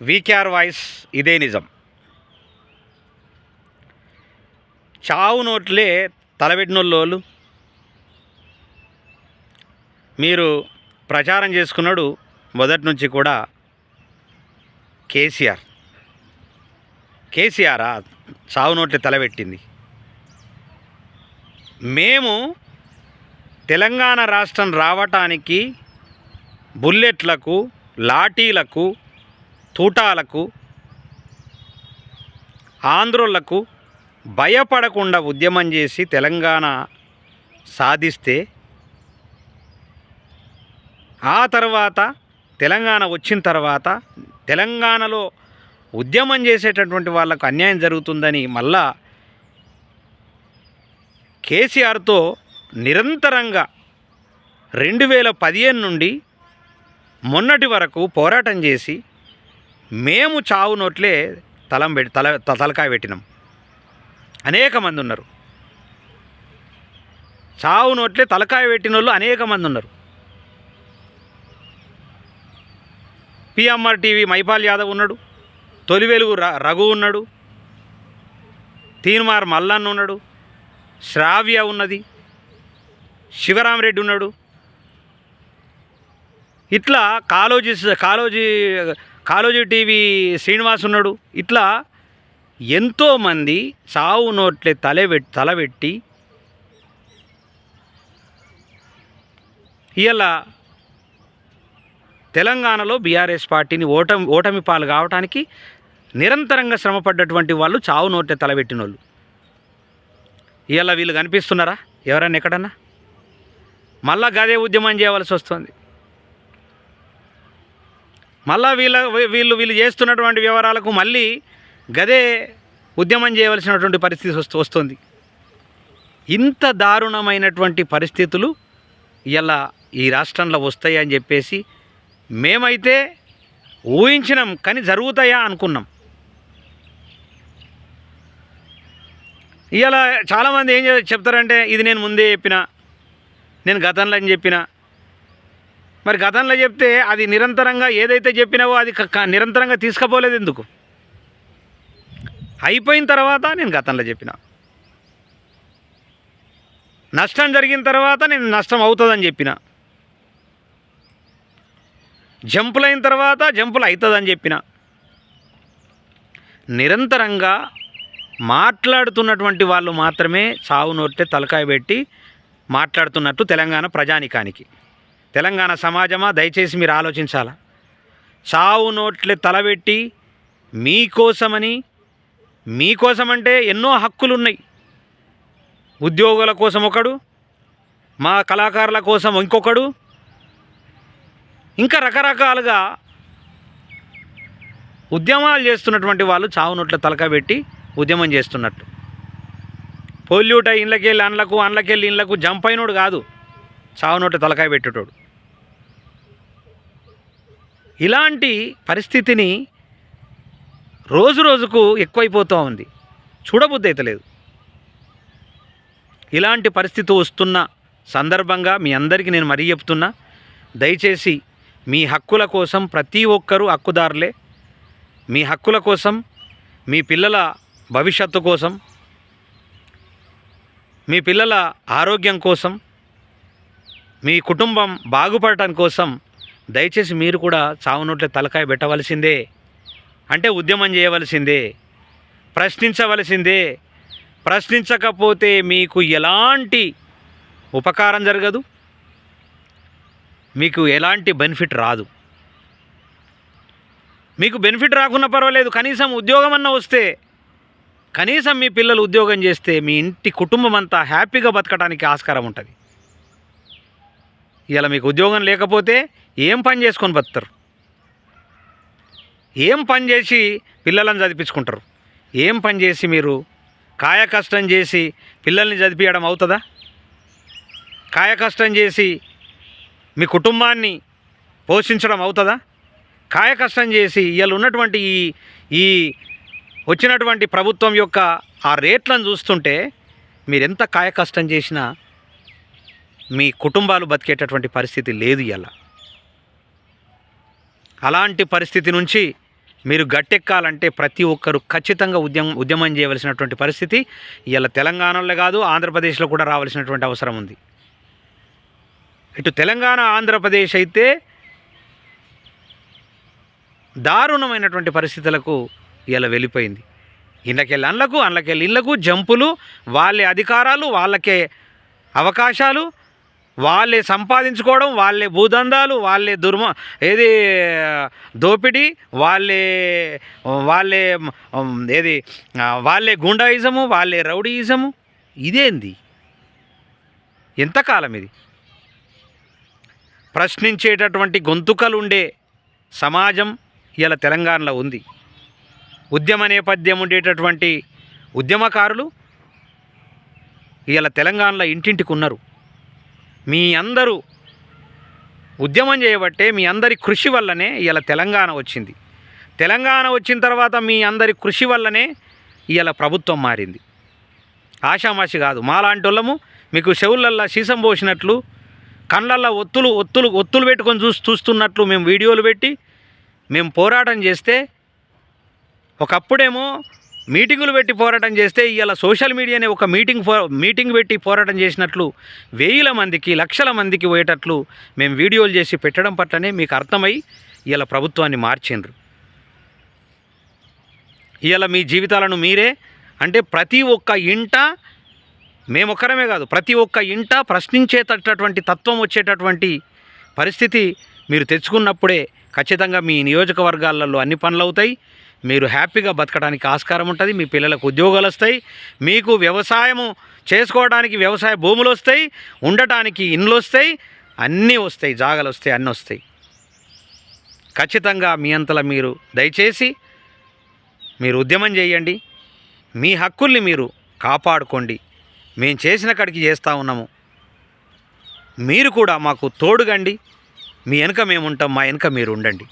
VKR voice ఇదే నిజం. చావు నోట్లే తలబెట్టినోళ్ళు మీరు ప్రచారం చేసుకున్నాడు మొదటి నుంచి కూడా కేసీఆర్. కేసీఆరా చావు నోట్లే తలబెట్టింది మేము తెలంగాణ రాష్ట్రం రావటానికి బుల్లెట్లకు లాఠీలకు తూటాలకు ఆంధ్రులకు భయపడకుండా ఉద్యమం చేసి తెలంగాణ సాధిస్తే ఆ తర్వాత తెలంగాణ వచ్చిన తర్వాత తెలంగాణలో ఉద్యమం చేసేటటువంటి వాళ్ళకు అన్యాయం జరుగుతుందని మళ్ళా కేసీఆర్తో నిరంతరంగా రెండు వేల పదిహేను నుండి మొన్నటి వరకు పోరాటం చేసి మేము చావు నోట్లే తలం పెట్టి తల త- తలకాయ పెట్టినాం. అనేక మంది ఉన్నారు. చావు నోట్లే తలకాయ పెట్టిన వాళ్ళు అనేక మంది ఉన్నారు. పిఎంఆర్ టీవీ మైపాల్ యాదవ్ ఉన్నాడు. తొలి వెలుగు రఘు ఉన్నాడు. తీన్మార్ మల్లన్న ఉన్నాడు. శ్రావ్య ఉన్నది. శివరామరెడ్డి ఉన్నాడు. ఇట్లా కాలోజీ కాలోజీ కాలోజీ టీవీ శ్రీనివాస్ ఉన్నాడు. ఇట్లా ఎంతోమంది చావు నోట్లే తలబెట్టి తలబెట్టి ఇలా తెలంగాణలో బీఆర్ఎస్ పార్టీని ఓటమి ఓటమి పాలు కావటానికి నిరంతరంగా శ్రమపడ్డటువంటి వాళ్ళు చావు నోట్లే తలబెట్టిన వాళ్ళు ఇలా వీళ్ళు కనిపిస్తున్నారా? ఎవరన్నా ఎక్కడన్నా? మళ్ళా గదే ఉద్యమం చేయవలసి వస్తుంది. మళ్ళా వీళ్ళ వీళ్ళు వీళ్ళు చేస్తున్నటువంటి వ్యవహారాలకు మళ్ళీ గదే ఉద్యమం చేయవలసినటువంటి పరిస్థితి వస్తు వస్తుంది. ఇంత దారుణమైనటువంటి పరిస్థితులు ఇలా ఈ రాష్ట్రంలో వస్తాయి అని చెప్పేసి మేమైతే ఊహించినాం కానీ జరుగుతాయా అనుకున్నాం. ఇలా చాలామంది ఏం చెప్తారంటే ఇది నేను ముందే చెప్పిన నేను గతంలో అని చెప్పిన మరి గతంలో చెప్తే అది నిరంతరంగా ఏదైతే చెప్పినావో అది నిరంతరంగా తీసుకుపోలేదు ఎందుకు? అయిపోయిన తర్వాత నేను గతంలో చెప్పిన. నష్టం జరిగిన తర్వాత నేను నష్టం అవుతుందని చెప్పిన. జంపులు అయిన తర్వాత జంపులు అవుతుందని చెప్పిన. నిరంతరంగా మాట్లాడుతున్నటువంటి వాళ్ళు మాత్రమే చావు నోట్టే తలకాయ పెట్టి మాట్లాడుతున్నట్టు తెలంగాణ ప్రజానికానికి. తెలంగాణ సమాజమా? దయచేసి మీరు ఆలోచించాలా? చావు నోట్లే తలబెట్టి మీకోసమని మీకోసమంటే ఎన్నో హక్కులు ఉన్నాయి ఉద్యోగుల కోసం ఒకడు మా కళాకారుల కోసం ఇంకొకడు. ఇంకా రకరకాలుగా ఉద్యమాలు చేస్తున్నటువంటి వాళ్ళు చావు నోట్ల తలకాయ పెట్టి ఉద్యమం చేస్తున్నట్టు. పొల్యూట ఇండ్లకెళ్ళి అండ్లకు అండ్లకెళ్ళి ఇండ్లకు జంప్ అయినోడు కాదు చావు నోట్ల తలకాయ పెట్టేటోడు. ఇలాంటి పరిస్థితిని రోజు రోజుకు ఎక్కువైపోతూ ఉంది. చూడబుద్ధి అవుతలేదు ఇలాంటి పరిస్థితి వస్తున్న సందర్భంగా మీ అందరికీ నేను మరీ చెప్తున్నా దయచేసి మీ హక్కుల కోసం ప్రతి ఒక్కరూ హక్కుదారులే. మీ హక్కుల కోసం మీ పిల్లల భవిష్యత్తు కోసం మీ పిల్లల ఆరోగ్యం కోసం మీ కుటుంబం బాగుపడటం కోసం దయచేసి మీరు కూడా చావు నోట్ల తలకాయ పెట్టవలసిందే. అంటే ఉద్యమం చేయవలసిందే. ప్రశ్నించవలసిందే. ప్రశ్నించకపోతే మీకు ఎలాంటి ఉపకారం జరగదు. మీకు ఎలాంటి బెనిఫిట్ రాదు. మీకు బెనిఫిట్ రాకున్నా పర్వాలేదు. కనీసం ఉద్యోగం అన్న వస్తే కనీసం మీ పిల్లలు ఉద్యోగం చేస్తే మీ ఇంటి కుటుంబం అంతా హ్యాపీగా బతకడానికి ఆస్కారం ఉంటుంది. ఇలా మీకు ఉద్యోగం లేకపోతే ఏం పని చేసుకొని బతుతారు ఏం పని చేసి పిల్లలను చదివించుకుంటారు? ఏం పని చేసి మీరు కాయ కష్టం చేసి పిల్లల్ని చదివించడం అవుతుందా? కాయ కష్టం చేసి మీ కుటుంబాన్ని పోషించడం అవుతుందా? కాయ కష్టం చేసి ఇవాళ ఉన్నటువంటి ఈ ఈ వచ్చినటువంటి ప్రభుత్వం యొక్క ఆ రేట్లను చూస్తుంటే మీరు ఎంత కాయ కష్టం చేసినా మీ కుటుంబాలు బతికేటటువంటి పరిస్థితి లేదు ఇలా అలాంటి పరిస్థితి నుంచి మీరు గట్టెక్కాలంటే ప్రతి ఒక్కరు ఖచ్చితంగా ఉద్యమం ఉద్యమం చేయవలసినటువంటి పరిస్థితి. ఇలా తెలంగాణలో కాదు ఆంధ్రప్రదేశ్లో కూడా రావాల్సినటువంటి అవసరం ఉంది. ఇటు తెలంగాణ ఆంధ్రప్రదేశ్ అయితే దారుణమైనటువంటి పరిస్థితులకు ఇలా వెళ్ళిపోయింది. ఇళ్ళకెళ్ళి అండ్లకు అండ్లకెళ్ళి ఇళ్ళకు జంపులు వాళ్ళే అధికారాలు వాళ్ళకే అవకాశాలు వాళ్ళే సంపాదించుకోవడం వాళ్ళే భూదందాలు వాళ్ళే దుర్మ ఏది దోపిడీ వాళ్ళే వాళ్ళే ఏది వాళ్ళే గుండాయిజము వాళ్ళే రౌడీయిజము. ఇదేంది? ఎంతకాలం ఇది? ప్రశ్నించేటటువంటి గొంతుకలు ఉండే సమాజం ఇలా తెలంగాణలో ఉంది. ఉద్యమ నేపథ్యం ఉండేటటువంటి ఉద్యమకారులు ఇలా తెలంగాణలో ఇంటింటికి ఉన్నారు. మీ అందరూ ఉద్యమం చేయబట్టే మీ అందరి కృషి వల్లనే ఇలా తెలంగాణ వచ్చింది. తెలంగాణ వచ్చిన తర్వాత మీ అందరి కృషి వల్లనే ఇలా ప్రభుత్వం మారింది. ఆషామాషి కాదు మాలాంటి వాళ్ళము మీకు చెవులల్లా సీసం పోసినట్లు కళ్ళల్లో ఒత్తులు ఒత్తులు ఒత్తులు పెట్టుకొని చూసి చూస్తున్నట్లు మేము వీడియోలు పెట్టి మేము పోరాటం చేస్తే ఒకప్పుడేమో మీటింగులు పెట్టి పోరాటం చేస్తే ఇవాళ సోషల్ మీడియానే ఒక మీటింగ్ పో మీటింగ్ పెట్టి పోరాటం చేసినట్లు వేల మందికి లక్షల మందికి పోయేటట్లు మేము వీడియోలు చేసి పెట్టడం పట్లనే మీకు అర్థమై ఇవాళ ప్రభుత్వాన్ని మార్చిండ్రు. ఇవాళ మీ జీవితాలను మీరే అంటే ప్రతి ఒక్క ఇంట మేమొక్కరమే కాదు ప్రతి ఒక్క ఇంట ప్రశ్నించేటటువంటి తత్వం వచ్చేటటువంటి పరిస్థితి మీరు తెచ్చుకున్నప్పుడే ఖచ్చితంగా మీ నియోజకవర్గాలలో అన్ని పనులు అవుతాయి మీరు హ్యాపీగా బతకడానికి ఆస్కారం ఉంటుంది మీ పిల్లలకు ఉద్యోగాలు వస్తాయి మీకు వ్యవసాయము చేసుకోవడానికి వ్యవసాయ భూములు వస్తాయి ఉండటానికి ఇండ్లు వస్తాయి అన్నీ వస్తాయి జాగాలు వస్తాయి అన్నీ వస్తాయి. ఖచ్చితంగా మీ అంతలా మీరు దయచేసి మీరు ఉద్యమం చేయండి మీ హక్కుల్ని మీరు కాపాడుకోండి. మేము చేసిన కాడికి చేస్తూ ఉన్నాము. మీరు కూడా మాకు తోడుగండి మీ వెనుక మేము ఉంటాం మా వెనుక మీరు ఉండండి.